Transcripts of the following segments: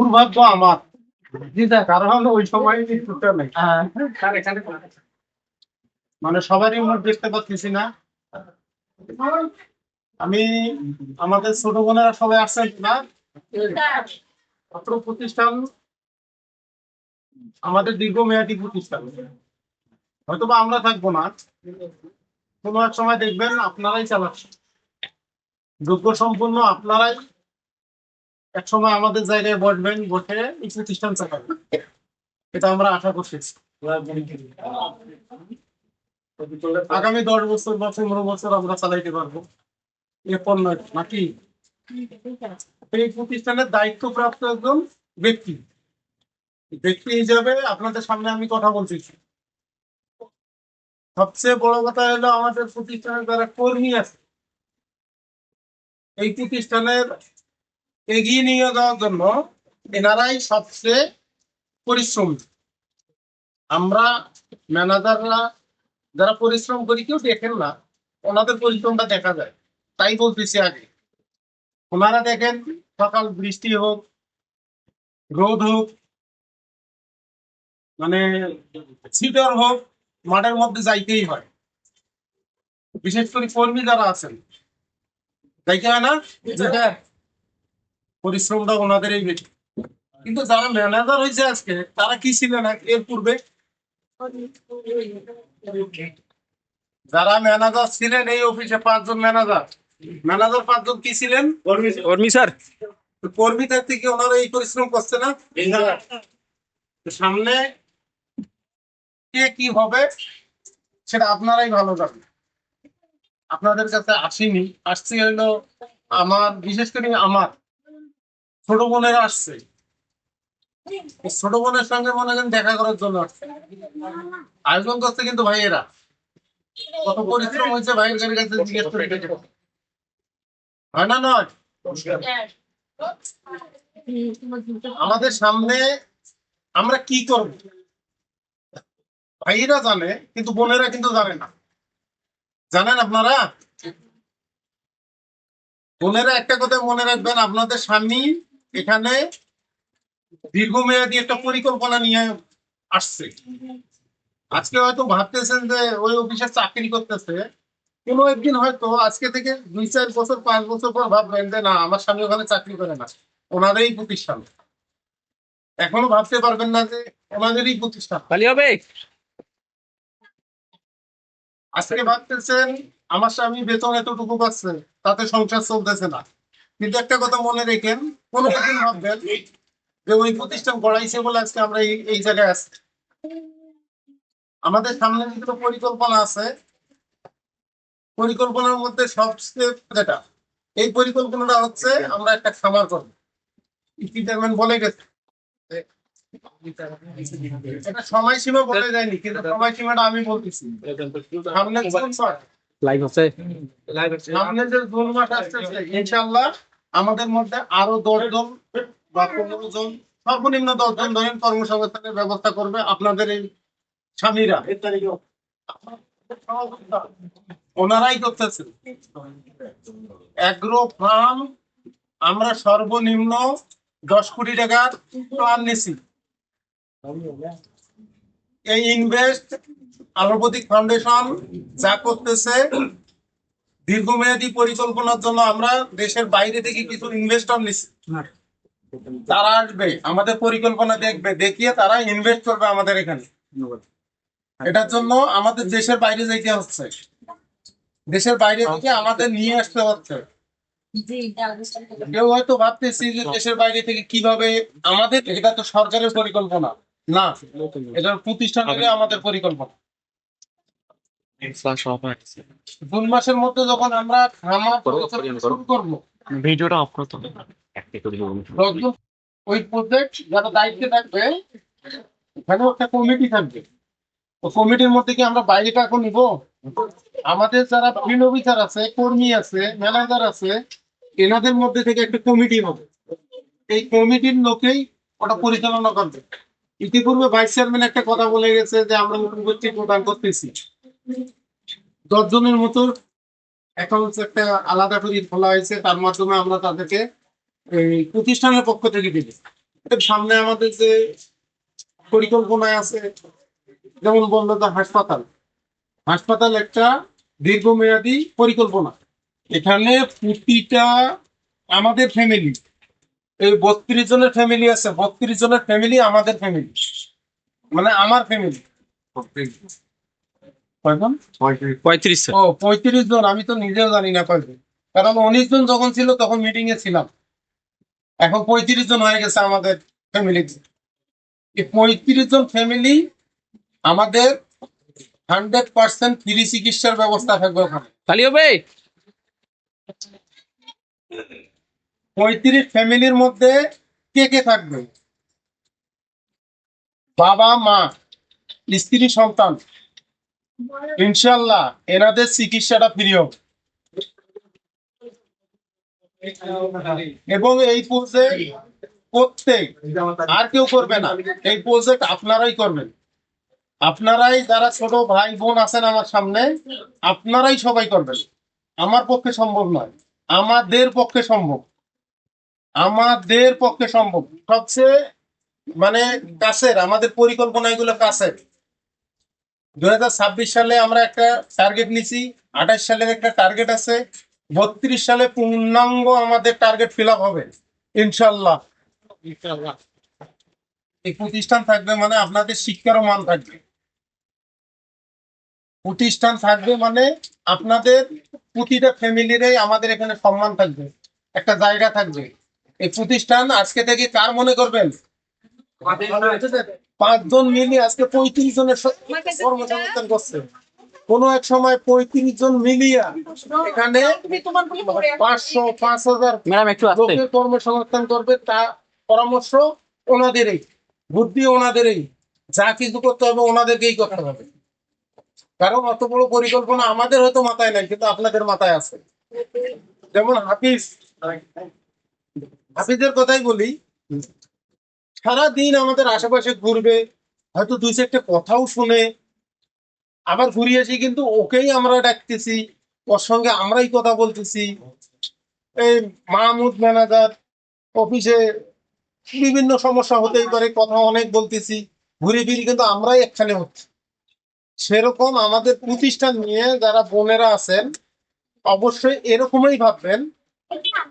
দুর্ভাগ্য আমার। কারণ ওই সময় নেই। মানে সবারই মুখ দেখতে পাচ্ছি না। আমি আমাদের ছোট বোনেরা সবাই আসছেন না? ছাত্র প্রতিষ্ঠান আমাদের দীর্ঘমেয়াদী প্রতিষ্ঠান। হয়তো বা আমরা থাকব না। কোনো এক সময় দেখবেন আপনারাই চালাচ্ছেন। যোগ্য সম্পূর্ণ আপনারাই এক সময় আমাদের জায়গায় বসবেন, বসে এই প্রতিষ্ঠান চালাবেন এটা আমরা আশা করতেছি আগামী দশ বছর বা পনেরো বছর আমরা চালাইতে পারব। এরপর নয় নাকি? এই প্রতিষ্ঠানের দায়িত্বপ্রাপ্ত একজন ব্যক্তি। ব্যক্তি হিসাবে আপনাদের সামনে আমি কথা বলতেছি সবচেয়ে বড় কথা হলো আমাদের প্রতিষ্ঠানের যারা কর্মী আছে, এই প্রতিষ্ঠানের এগিয়ে নিয়ে যাওয়ার জন্য এনারাই সবচেয়ে পরিশ্রম। আমরা ম্যানেজাররা যারা পরিশ্রম করি, কেউ দেখেন না, ওনাদের পরিশ্রমটা দেখা যায়। তাই বলতেছি আগে, ওনারা দেখেন সকাল বৃষ্টি হোক, রোদ হোক মানে শীতল হোক, মাঠের মধ্যে যাইতেই হয়। বিশেষ করে কর্মী যারা আছেন, যাইতে হয় না? পরিশ্রমটা ওনাদের এই বেশি। কিন্তু যারা ম্যানেজার হয়েছে আজকে তারা কি ছিলেন এর পূর্বে? যারা ম্যানেজার ছিলেন এই অফিসে পাঁচজন ম্যানেজার ম্যানেজার পাঁচজন কি ছিলেন? কর্মী স্যার। কর্মীদের থেকে ওনারা এই পরিশ্রম করছে না? সামনে কে কি হবে সেটা আপনারাই ভালো জানেন। আপনাদের কাছে আসিনি। আসছি হইল আমার বিশেষ করে আমার ছোট বোনেরা আসছে। ছোট বোনের সঙ্গে মনে করেন দেখা করার জন্য আসছে। আয়োজন করছে কিন্তু ভাইয়েরা। কত পরিশ্রম হয়েছে ভাইয়ের কাছে জিজ্ঞেস করে হয় না নয়? আমাদের সামনে আমরা কি করব? ভাইয়েরা জানে, কিন্তু বোনেরা কিন্তু জানে না। জানেন আপনারা? বোনেরা একটা কথা মনে রাখবেন, আপনাদের স্বামী এখানে দীর্ঘমেয়াদী একটা পরিকল্পনা নিয়ে আসছে। আজকে হয়তো ভাবতেছেন যে ওই অফিসে চাকরি করতেছে। কোনো একদিন হয়তো আজকে থেকে দুই চার বছর পাঁচ বছর পর ভাববেন যে না আমার স্বামী ওখানে চাকরি করে না। ওনাদেরই প্রতিষ্ঠান। এখনও ভাবতে পারবেন না যে ওনাদেরই প্রতিষ্ঠান। খালি হবে? আজকে ভাবতেছেন আমার স্বামী বেতন এতটুকু পাচ্ছে তাতে সংসার চলতেছে না। কিন্তু একটা কথা মনে রেখেন কোনো একদিন ভাববেন? যে ওই প্রতিষ্ঠান গড়াইছে বলে আজকে আমরা এই জায়গায় আছি। আমাদের সামনে যেগুলো পরিকল্পনা আছে পরিকল্পনার মধ্যে সবচেয়ে যেটা এই পরিকল্পনাটা হচ্ছে আমরা একটা খামার করব। চেয়ারম্যান বলে গেছে। এটা সময়সীমা বলে যায়নি কিন্তু সময়সীমাটা আমি বলতেছি। সামনে জুন মাস লাইভ আছে। সামনে যে জুন মাস আসতেছে ইনশাল্লাহ আমাদের মধ্যে আরও দশ জন বা পনেরো জন সর্বনিম্ন দশ জন ধরেন কর্মসংস্থানের ব্যবস্থা করবে আপনাদের এই স্বামীরা। ওনারাই করতেছে। অ্যাগ্রো ফার্ম, আমরা সর্বনিম্ন দশ কোটি টাকার প্ল্যান নিছি। এই ইনভেস্ট, আলোপতিক ফাউন্ডেশন যা করতেছে দীর্ঘমেয়াদী পরিকল্পনার জন্য আমরা দেশের বাইরে থেকে কিছু ইনভেস্টর নিচ্ছি তারা আসবে আমাদের পরিকল্পনা দেখবে দেখিয়ে তারা ইনভেস্ট করবে আমাদের এখানে। এটার জন্য আমাদের দেশের বাইরে যেতে হচ্ছে। দেশের বাইরে থেকে আমাদের নিয়ে আসতে হচ্ছে। কেউ হয়তো ভাবতেছি যে দেশের বাইরে থেকে কীভাবে আমাদের এটা তো সরকারের পরিকল্পনা। না এটা প্রতিষ্ঠানের আমাদের পরিকল্পনা। জুন মাসের মধ্যে যখন আমরা খামার। শুরু করব। ভিডিওটা অফ করতে ওই প্রজেক্ট যারা দায়িত্বে থাকবে ওখানে একটা কমিটি থাকবে। তো কমিটির মধ্যে কি আমরা বাইরে টাকা নিব? আমাদের যারা ফিল্ড অফিসার আছে কর্মী আছে ম্যানেজার আছে এনাদের মধ্যে থেকে একটা কমিটি হবে। এই কমিটির লোকেই ওটা পরিচালনা করবে। ইতিপূর্বে ভাইস চেয়ারম্যান একটা কথা বলে গেছে যে আমরা নতুন গোষ্ঠী প্রদান করতেছি। দশ জনের মতো এখন একটা আলাদা করে খোলা হয়েছে, তার মাধ্যমে আমরা তাদেরকে এই প্রতিষ্ঠানের পক্ষ থেকে এর সামনে আমাদের যে পরিকল্পনায় আছে, যেমন বলল তো হাসপাতাল। হাসপাতাল একটা দীর্ঘমেয়াদী পরিকল্পনা। এখানে প্রতিটা আমাদের ফ্যামিলি এই বত্রিশ জনের ফ্যামিলি আছে, বত্রিশ জনের ফ্যামিলি আমাদের ফ্যামিলি মানে আমার ফ্যামিলি কয়জন? পঁয়ত্রিশ। স্যার ও পঁয়ত্রিশ জন আমি তো নিজেও জানি না কয়জন। কারণ উনিশ জন যখন ছিল তখন মিটিং এ ছিলাম। এখন পঁয়ত্রিশ জন হয়ে গেছে আমাদের ফ্যামিলি এই পঁয়ত্রিশ জন ফ্যামিলি আমাদের হান্ড্রেড পার্সেন্ট ফ্রি চিকিৎসার ব্যবস্থা থাকবে ওখানে। খালি হবে? পঁয়ত্রিশ ফ্যামিলির মধ্যে কে কে থাকবে? বাবা মা স্ত্রী সন্তান। ইনশাল্লাহ এনাদের চিকিৎসাটা ফ্রি এবং এই প্রজেক্ট প্রত্যেক আর কেউ করবে না। এই প্রজেক্ট আপনারাই করবেন। আপনারাই যারা ছোট ভাই বোন আছেন আমার সামনে, আপনারাই সবাই করবেন। আমার পক্ষে সম্ভব নয়। আমাদের পক্ষে সম্ভব। আমাদের পক্ষে সম্ভব। সবচেয়ে মানে কাছের, আমাদের পরিকল্পনা এগুলো কাছের। দুই সালে আমরা একটা টার্গেট নিছি আঠাশ সালের একটা টার্গেট আছে বত্রিশ সালে পূর্ণাঙ্গ আমাদের টার্গেট ফিল আপ হবে ইনশাল্লাহ। এই প্রতিষ্ঠান থাকবে মানে আপনাদের শিক্ষারও মান থাকবে। প্রতিষ্ঠান থাকবে মানে আপনাদের প্রতিটা ফ্যামিলিরই আমাদের এখানে সম্মান থাকবে একটা জায়গা থাকবে। এই প্রতিষ্ঠান আজকে থেকে কার মনে করবেন? পাঁচজন মিলে আজকে পঁয়ত্রিশ জনের কর্মসংস্থান করছে। কোন এক সময় পঁয়ত্রিশ জন মিলিয়া এখানে পাঁচশো পাঁচ হাজার কর্মসংস্থান করবে তা পরামর্শ ওনাদেরই বুদ্ধি ওনাদেরই। যা কিছু করতে হবে ওনাদেরকেই করতে হবে। কারণ অত বড় পরিকল্পনা আমাদের হয়তো মাথায় নাই কিন্তু আপনাদের মাথায় আছে। যেমন হাফিজ হাফিজের কথাই বলি সারা দিন আমাদের আশেপাশে ঘুরবে, হয়তো দুই চারটে কথাও শুনে। আবার ঘুরিয়ে এসে কিন্তু ওকেই আমরা ডাকতেছি, ওর সঙ্গে আমরাই কথা বলতেছি। এই মাহমুদ ম্যানেজার, অফিসে বিভিন্ন সমস্যা হতেই পারে, কথা অনেক বলতেছি। ঘুরে ফিরে কিন্তু আমরাই একখানে হচ্ছি। সেরকম আমাদের প্রতিষ্ঠান নিয়ে যারা বোনেরা আছেন, অবশ্যই এরকমই ভাববেন।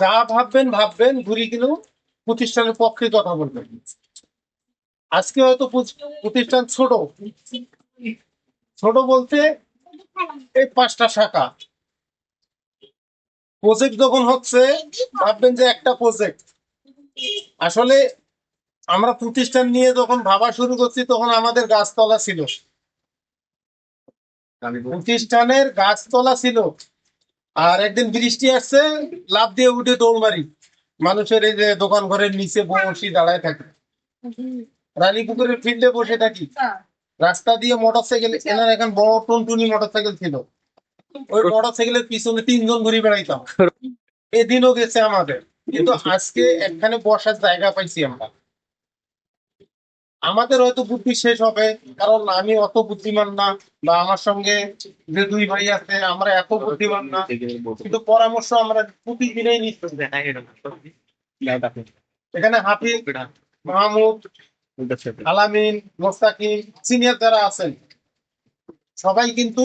যা ভাববেন ভাববেন, ঘুরি কিন্তু প্রতিষ্ঠানের পক্ষে কথা বলবেন। আজকে হয়তো প্রতিষ্ঠান ছোট। ছোট বলতে এই পাঁচটা শাখা। প্রজেক্ট যখন হচ্ছে, ভাববেন যে একটা প্রজেক্ট আসলে আমরা প্রতিষ্ঠান নিয়ে যখন ভাবা শুরু করছি, তখন আমাদের গাছতলা ছিল। প্রতিষ্ঠানের গাছতলা ছিল। আর একদিন বৃষ্টি আসছে লাভ দিয়ে উঠে দৌড় মারি মানুষের এই যে দোকান ঘরের নিচে বসে দাঁড়ায় থাকি। রানী পুকুরের ফিল্ডে বসে থাকি। রাস্তা দিয়ে মোটর সাইকেল এনার এখন বড় টুনটুনি মোটর সাইকেল ছিল। ওই মোটর সাইকেলের পিছনে তিনজন ঘুরে বেড়াইতাম। এদিনও গেছে আমাদের। কিন্তু আজকে এখানে বসার জায়গা পাইছি আমরা। আমাদের হয়তো বুদ্ধি শেষ হবে কারণ আমি অত বুদ্ধিমান না বা আমার সঙ্গে যে দুই ভাই আছে আমরা এত বুদ্ধিমান না। কিন্তু পরামর্শ আমরা প্রতিদিনই নিচ্ছি। এখানে হাফিজ মাহমুদ আলামিন মোস্তাকিম সিনিয়র যারা আছেন সবাই কিন্তু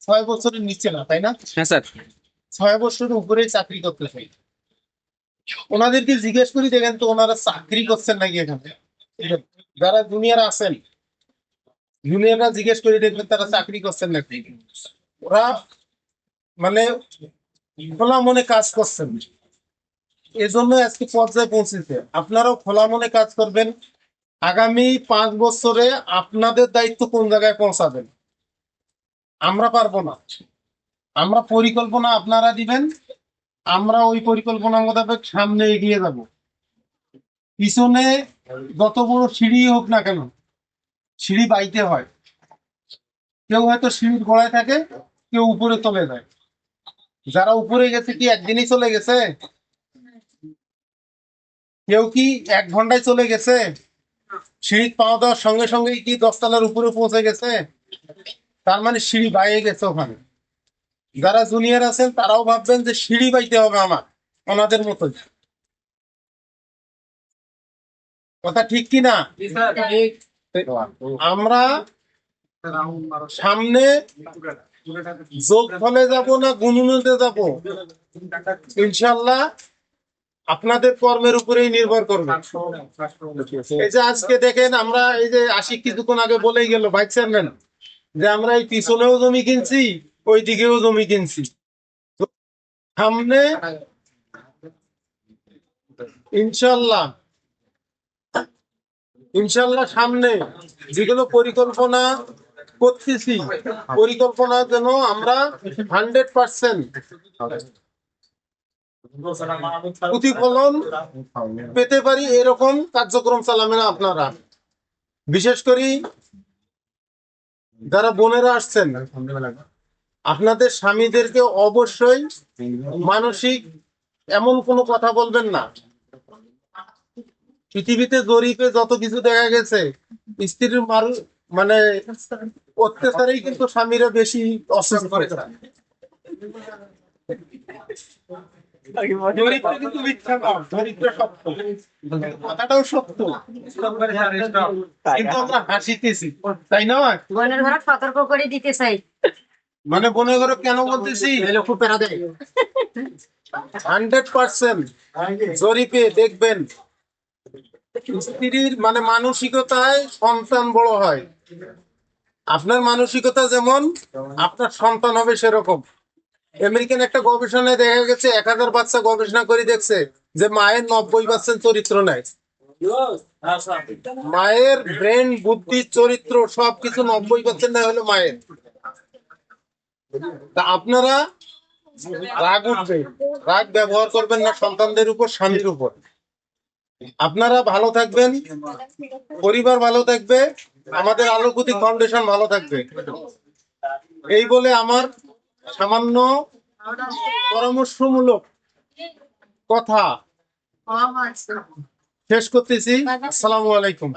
ছয় বছরের নিচে না তাই না? হ্যাঁ স্যার। ছয় বছরের উপরে চাকরি করতে চাই ওনাদেরকে জিজ্ঞেস করি দেখেন তো ওনারা চাকরি করছেন নাকি এখানে? যারা জুনিয়র আছেন জুনিয়ররা জিজ্ঞেস করে দেখবেন তারা চাকরি করছেন নাকি ওরা মানে খোলা মনে কাজ করছেন। এজন্য আজকে পর্যায়ে পৌঁছেছে। আপনারাও খোলা মনে কাজ করবেন। আগামী পাঁচ বছরে আপনাদের দায়িত্ব কোন জায়গায় পৌঁছাবেন? আমরা পারব না। আমরা পরিকল্পনা আপনারা দিবেন। আমরা ওই পরিকল্পনা মোতাবেক সামনে এগিয়ে যাব। পিছনে যত বড় সিঁড়ি হোক না কেন, সিঁড়ি বাইতে হয়। কেউ হয়তো সিঁড়ির গোড়ায় থাকে, কেউ উপরে চলে যায়। যারা উপরে গেছে কি একদিনই চলে গেছে? কেউ কি এক ঘন্টায় চলে গেছে? সিঁড়ি পাওয়া দেওয়ার সঙ্গে সঙ্গেই কি দশতলার উপরে পৌঁছে গেছে? তার মানে সিঁড়ি বাইয়ে গেছে ওখানে। যারা জুনিয়র আছেন তারাও ভাববেন যে সিঁড়ি বাইতে হবে আমার, ওনাদের মতো কথা ঠিক কি না? আমরা সামনে যোগ ফলে যাব না গুণুনতে যাব? ইনশাল্লাহ আপনাদের কর্মের উপরেই নির্ভর করবে। এই যে আজকে দেখেন আমরা এই যে আশিক কিছুক্ষণ আগে বলেই গেল বাইক চেয়ারম্যান যে আমরা এই পিছনেও জমি কিনছি ওই দিকেও জমি কিনছি। সামনে ইনশাল্লাহ ইনশাল্লাহ সামনে যেগুলো পরিকল্পনা করতেছি। পরিকল্পনা যেন আমরা হান্ড্রেড পার্সেন্ট প্রতিফলন পেতে পারি এরকম কার্যক্রম চালাবেন আপনারা। বিশেষ করে যারা বোনেরা আসছেন, আপনাদের স্বামীদেরকে অবশ্যই মানসিক এমন কোনো কথা বলবেন না। পৃথিবীতে জরিপে যত কিছু দেখা গেছে স্ত্রীর মার মানে অত্যাচারেই কিন্তু স্বামীরা বেশি অসুস্থ করে। কথাটাও সত্য। কিন্তু আমরা হাসিতেছি তাই না? বোনের ঘরে সতর্ক করে দিতে চাই। মানে বোনের ঘরে কেন বলতেছি? হান্ড্রেড পার্সেন্ট জরিপে দেখবেন স্ত্রীর মানে মানসিকতায় সন্তান বড় হয়। আপনার মানসিকতা যেমন, আপনার সন্তান হবে সেরকম। আমেরিকান একটা গবেষণায় দেখা গেছে, এক হাজার বাচ্চা গবেষণা করে দেখছে যে মায়ের নব্বই পার্সেন্ট চরিত্র নেয়। মায়ের ব্রেন, বুদ্ধি, চরিত্র সবকিছু নব্বই পার্সেন্ট হলো মায়ের। তা আপনারা রাগ উঠবে। রাগ ব্যবহার করবেন না, সন্তানদের উপর, স্বামীর উপর। আপনারা ভালো থাকবেন, পরিবার ভালো থাকবে, আমাদের আলোকুতি ফাউন্ডেশন ভালো থাকবে। এই বলে আমার সামান্য পরামর্শমূলক কথা শেষ করতেছি। আসসালামু আলাইকুম।